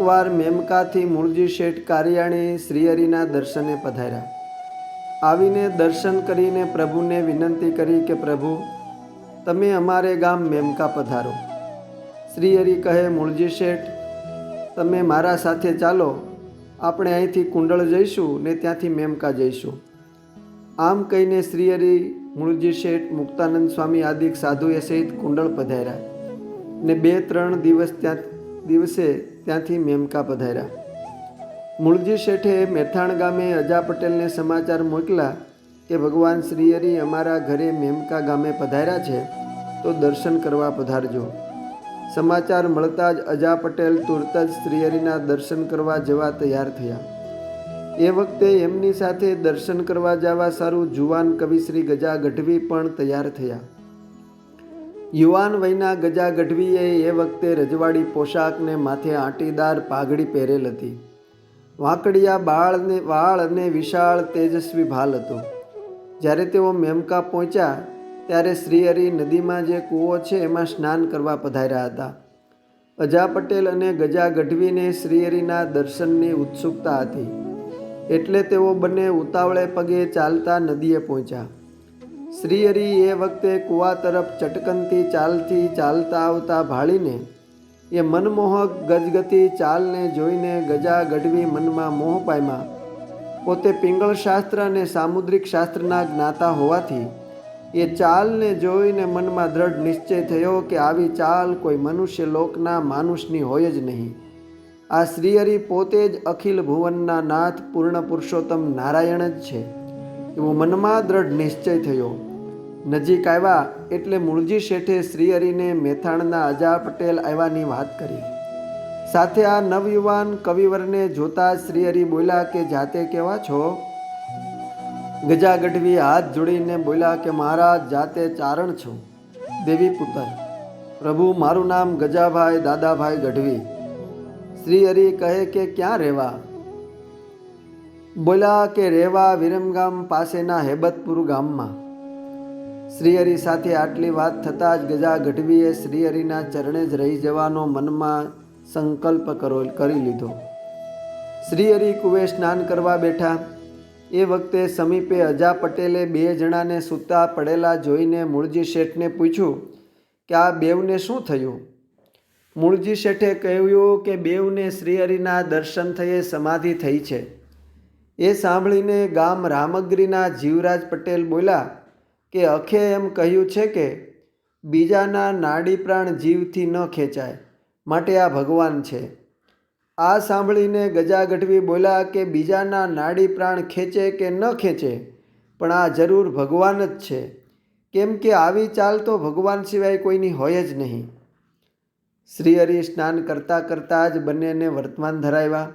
એકવાર મેમકાથી મૂળજી શેઠ કારિયાણી શ્રીહરિના દર્શને પધાર્યા. આવીને દર્શન કરીને પ્રભુને વિનંતી કરી કે, પ્રભુ, તમે અમારે ગામ મેમકા પધારો. શ્રીહરિ કહે, મૂળજી શેઠ, તમે મારા સાથે ચાલો. આપણે અહીંથી કુંડળ જઈશું ને ત્યાંથી મેમકા જઈશું. આમ કહીને શ્રીહરિ મૂળજી શેઠ મુક્તાનંદ સ્વામી આદિક સાધુએ સહિત કુંડળ પધાર્યા. ને બે ત્રણ દિવસ ત્યાં દિવસે ત્યાંથી મેમકા પધાર્યા. મૂળજી શેઠે મેથાણ ગામે અજા પટેલને સમાચાર મોકલ્યા કે ભગવાન શ્રીહરિ અમારા ઘરે મેમકા ગામે પધાર્યા છે, તો દર્શન કરવા પધારજો. સમાચાર મળતા જ અજા પટેલ તુરત જ શ્રીહરિના દર્શન કરવા જવા તૈયાર થયા. એ વખતે એમની સાથે દર્શન કરવા જવા સારું જુવાન કવિશ્રી ગજા ગઢવી પણ તૈયાર થયા. યુવાન વયના ગજા ગઢવીએ એ વખતે રજવાડી પોશાકને માથે આંટીદાર પાઘડી પહેરેલ હતી. વાંકડિયા બાળને, વાળ અને વિશાળ તેજસ્વી ભાલ હતો. જ્યારે તેઓ મેમકા પહોંચ્યા, ત્યારે શ્રીહરિ નદીમાં જે કૂવો છે એમાં સ્નાન કરવા પધાર્યા હતા. અજા પટેલ અને ગજા ગઢવીને શ્રીહરિના દર્શનની ઉત્સુકતા હતી. એટલે તેઓ બંને ઉતાવળે પગે ચાલતા નદીએ પહોંચ્યા. શ્રીહરિ એ વખતે કૂવા તરફ ચટકનથી ચાલથી ચાલતા આવતા ભાળીને એ મનમોહક ગજગતી ચાલને જોઈને ગજા ગઢવી મનમાં મોહ પામ્યા પોતે પિંગળ શાસ્ત્ર અને સામુદ્રિક શાસ્ત્રના જ્ઞાતા હોવાથી એ ચાલને જોઈને મનમાં દ્રઢ નિશ્ચય થયો કે આવી ચાલ કોઈ મનુષ્ય લોકના માનુષની હોય જ નહીં. આ શ્રીહરિ પોતે જ અખિલ ભુવનના નાથ પૂર્ણ પુરુષોત્તમ નારાયણ જ છે. એવો મનમાં દ્રઢ નિશ્ચય થયો. નજીક આવ્યા એટલે મૂળજી શેઠે શ્રીહરિને મેથાણના અજા પટેલ આવ્યાની વાત કરી. સાથે આ નવયુવાન કવિવરને જોતા શ્રીહરિ બોલ્યા કે, જાતે કેવા છો? ગજા ગઢવી હાથ જોડીને બોલ્યા કે, મહારાજ, જાતે ચારણ છું, દેવી પુત્ર. પ્રભુ મારું નામ ગજાભાઈ દાદાભાઈ ગઢવી. શ્રીહરિ કહે કે, ક્યાં રહેવા? બોલ્યા કે રેવા વિરમગામ પાસેના હેબતપુર ગામમાં. શ્રીહરિ સાથે આટલી વાત થતાં જ ગજા ગઢવીએ શ્રીહરિના ચરણે જ રહી જવાનો મનમાં સંકલ્પ કરો, કરી લીધો. શ્રીહરિ કુવે સ્નાન કરવા બેઠા. એ વખતે સમીપે અજા પટેલે બે જણાને સૂતા પડેલા જોઈને મૂળજી શેઠને પૂછ્યું કે આ બેવને શું થયું? મૂળજી શેઠે કહ્યું કે બેવને શ્રીહરિના દર્શન થયે સમાધિ થઈ છે. એ સાંભળીને ગામ રામગીરીના જીવરાજ પટેલ બોલ્યા કે, અખે એમ કહ્યું છે કે, બીજાના નાડી પ્રાણ જીવથી ન ખેંચાય, માટે આ ભગવાન છે. આ સાંભળીને ગજા ગઢવી બોલ્યા કે, બીજાના નાડી પ્રાણ ખેંચે કે ન ખેંચે, પણ આ જરૂર ભગવાન જ છે. કેમ કે આવી ચાલ તો ભગવાન સિવાય કોઈની હોય જ નહીં. શ્રીહરિ સ્નાન કરતાં કરતાં જ બંનેને વર્તમાન ધરાવ્યા.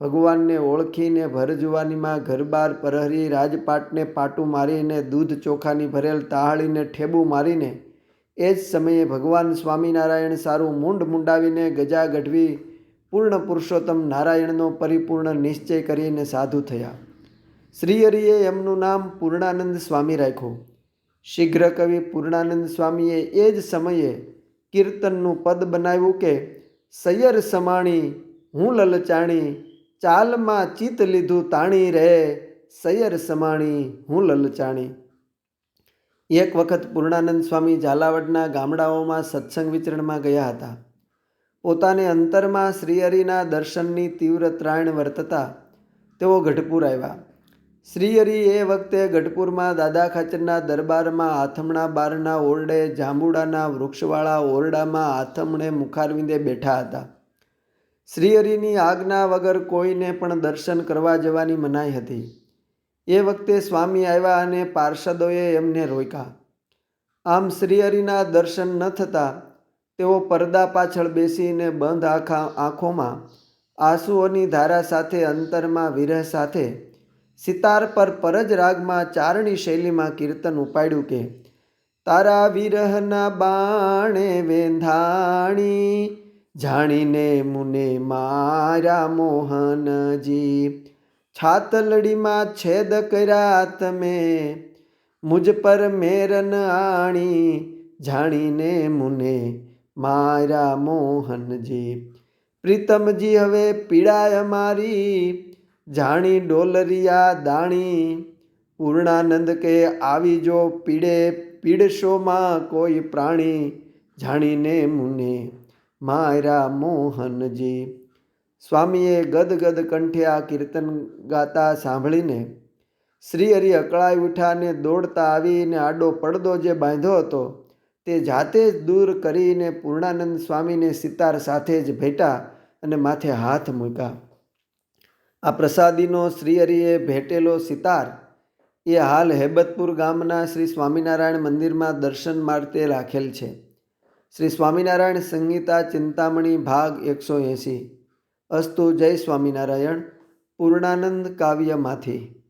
ભગવાનને ઓળખીને ભરજુવાનીમાં ઘરબાર પરહરી રાજપાટને પાટું મારીને, દૂધ ચોખાની ભરેલ તાહાળીને ઠેબું મારીને, એ જ સમયે ભગવાન સ્વામિનારાયણ સારું મૂંડ મુંડાવીને ગજા ગઢવી પૂર્ણ પુરુષોત્તમ નારાયણનો પરિપૂર્ણ નિશ્ચય કરીને સાધુ થયા. શ્રીહરિએ એમનું નામ પૂર્ણાનંદ સ્વામી રાખ્યું. શીઘ્ર કવિ પૂર્ણાનંદ સ્વામીએ એ જ સમયે કીર્તનનું પદ બનાવ્યું કે, સૈયર સમાણી, હું લલચાણી ચાલમાં ચિત લીધું તાણી રહે, સૈયર સમાણી હું લલચાણી. એક વખત પૂર્ણાનંદ સ્વામી ઝાલાવાડના ગામડાઓમાં સત્સંગ વિચરણમાં ગયા હતા. પોતાને અંતરમાં શ્રીહરિના દર્શનની તીવ્ર ત્રાણ વર્તતા તેઓ ગઢપુર આવ્યા. શ્રીહરિ એ વખતે ગઢપુરમાં દાદા ખાચરના દરબારમાં આથમણા બારના ઓરડે, જાંબુડાના વૃક્ષવાળા ઓરડામાં આથમણે મુખારવિંદે બેઠા હતા. શ્રીહરિની આજ્ઞા વગર કોઈને પણ દર્શન કરવા જવાની મનાઈ હતી. એ વખતે સ્વામી આવ્યા અને પાર્ષદોએ એમને રોક્યા. આમ શ્રીહરિના દર્શન ન થતાં તેઓ પડદા પાછળ બેસીને બંધ આખા આંખોમાં આંસુઓની ધારા સાથે અંતરમાં વિરહ સાથે સિતાર પર પરજ રાગમાં ચારણી શૈલીમાં કીર્તન ઉપાડ્યું કે, તારા વિરહના બાણે વેંધાણી જાણીને મુને મારા મોહનજી, છાતલડીમાં છેદ કર્યા તમે, મુજ પર મેરન આણી, જાણીને મુને મારા મોહનજી. પ્રીતમજી હવે પીડાય મારી, જાણી ડોલરિયા દાણી, પૂર્ણાનંદ કે આવી જો પીડે પીડશોમાં કોઈ પ્રાણી, જાણીને મુને માયરા મોહનજી. સ્વામીએ ગદગદ કંઠે આ કીર્તન ગાતા સાંભળીને શ્રી હરિ અકળાઈ ઉઠ્યા અને દોડતા આવીને આડો પડદો જે બાંધ્યો હતો તે જાતે જ દૂર કરીને પૂર્ણાનંદ સ્વામીને સિતાર સાથે જ ભેટા અને માથે હાથ મૂક્યા. આ પ્રસાદીનો શ્રીહરિએ ભેટેલો સિતાર. એ હાલ હેબતપુર ગામના શ્રી સ્વામિનારાયણ મંદિરમાં દર્શન માટે રાખેલ છે. શ્રી સ્વામિનારાયણ સંગીતા ચિંતામણી ભાગ એકસો એંસી. અસ્તુ જય સ્વામિનારાયણ. પૂર્ણાનંદ કાવ્યમાંથી.